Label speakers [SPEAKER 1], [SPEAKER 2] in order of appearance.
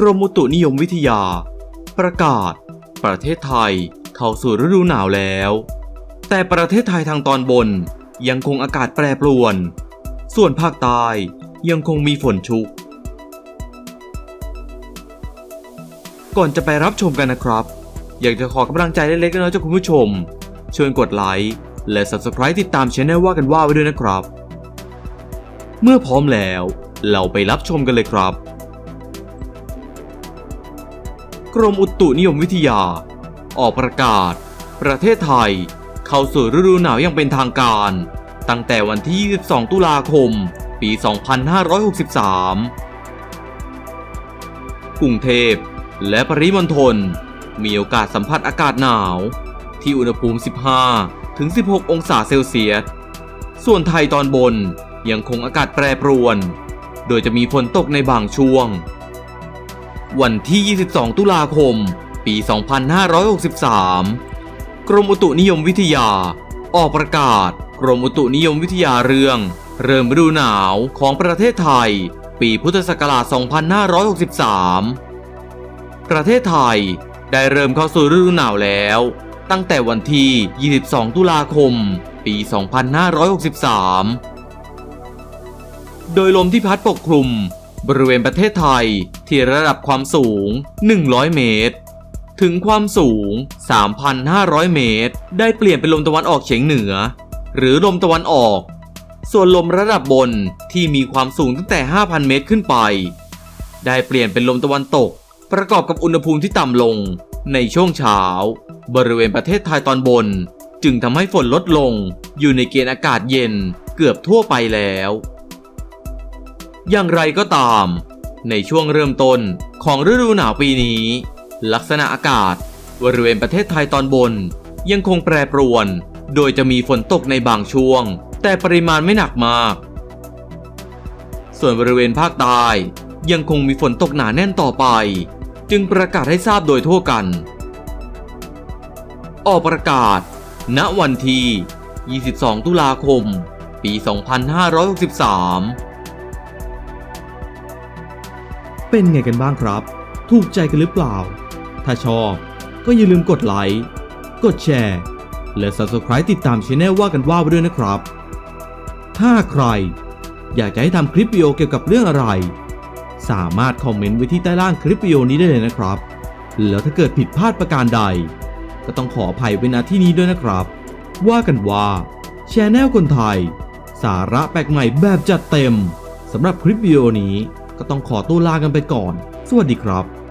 [SPEAKER 1] กรมอุตุนิยมวิทยา ประกาศ ประเทศไทยเข้าสู่ฤดูหนาวแล้ว แต่ประเทศไทยทางตอนบนยังคงอากาศแปรปรวน ส่วนภาคใต้ยังคงมีฝนชุก ก่อนจะไปรับชมกันนะครับ อยากจะขอกำลังใจเล็กๆน้อยๆจากคุณผู้ชมช่วยกดไลค์และ Subscribe ติดตามช anel ว่ากันว่าไว้ด้วยนะครับ เมื่อพร้อมแล้วเราไปรับชมกันเลยครับ กรมอุตุนิยมวิทยา ออกประกาศ ประเทศไทย เข้าสู่ฤดูหนาวอย่างเป็นทางการ ตั้งแต่วันที่ 22 ตุลาคม ปี 2563 กรุงเทพและปริมณฑลมีโอกาสสัมผัสอากาศหนาว ที่อุณหภูมิ 15 ถึง 16 องศาเซลเซียส ส่วนไทยตอนบนยังคงอากาศแปรปรวน โดยจะมีฝนตกในบางช่วง วันที่ 22 ตุลาคม ปี 2563 กรมอุตุนิยมวิทยา ออกประกาศ กรมอุตุนิยมวิทยาเรื่อง เริ่มฤดูหนาวของประเทศไทย ปีพุทธศักราช 2563 ประเทศไทยได้เริ่มเข้าสู่ฤดูหนาวแล้ว ตั้งแต่วันที่ 22 ตุลาคม ปี 2563 โดยลมที่พัดปกคลุม บริเวณประเทศไทยที่ระดับความสูง 100 เมตร ถึงความสูง 3,500 เมตร ได้เปลี่ยนเป็นลมตะวันออกเฉียงเหนือ หรือลมตะวันออก ส่วนลมระดับบนที่มีความสูงตั้งแต่ 5,000 เมตรขึ้นไป ได้เปลี่ยนเป็นลมตะวันตก ประกอบกับอุณหภูมิที่ต่ำลงในช่วงเช้า บริเวณประเทศไทยตอนบน จึงทำให้ฝนลดลงอยู่ในเกณฑ์อากาศเย็นเกือบทั่วไปแล้ว อย่างไรก็ตาม ในช่วงเริ่มต้นของฤดูหนาวปีนี้ ลักษณะอากาศบริเวณประเทศไทยตอนบน ยังคงแปรปรวน โดยจะมีฝนตกในบางช่วง แต่ปริมาณไม่หนักมาก ส่วนบริเวณภาคใต้ยังคงมีฝนตกหนาแน่นต่อไป จึงประกาศให้ทราบโดยทั่วกัน ออกประกาศ ณวันที่ 22 ตุลาคม ปี 2563 เป็นไงกันบ้างครับ ถูกใจกันหรือเปล่า ถ้าชอบก็อย่าลืมกดไลค์ กดแชร์ และ Subscribe ติดตามช anel ว่ากันว่าไว้ด้วยนะครับ ถ้าใคร อยากจะให้ทำคลิปวิดีโอเกี่ยวกับเรื่องอะไร สามารถคอมเมนต์ไว้ที่ใต้ล่างคลิปวิดีโอนี้ได้เลยนะครับ แล้วถ้าเกิดผิดพลาดประการใด ก็ต้องขออภัยไว้ณที่นี้ด้วยนะครับ ว่ากันว่าชแนลคนไทย สาระแปลกใหม่แบบจัดเต็มสำหรับคลิปวิดีโอนี้ ก็ต้องขอตัวลากันไปก่อน สวัสดีครับ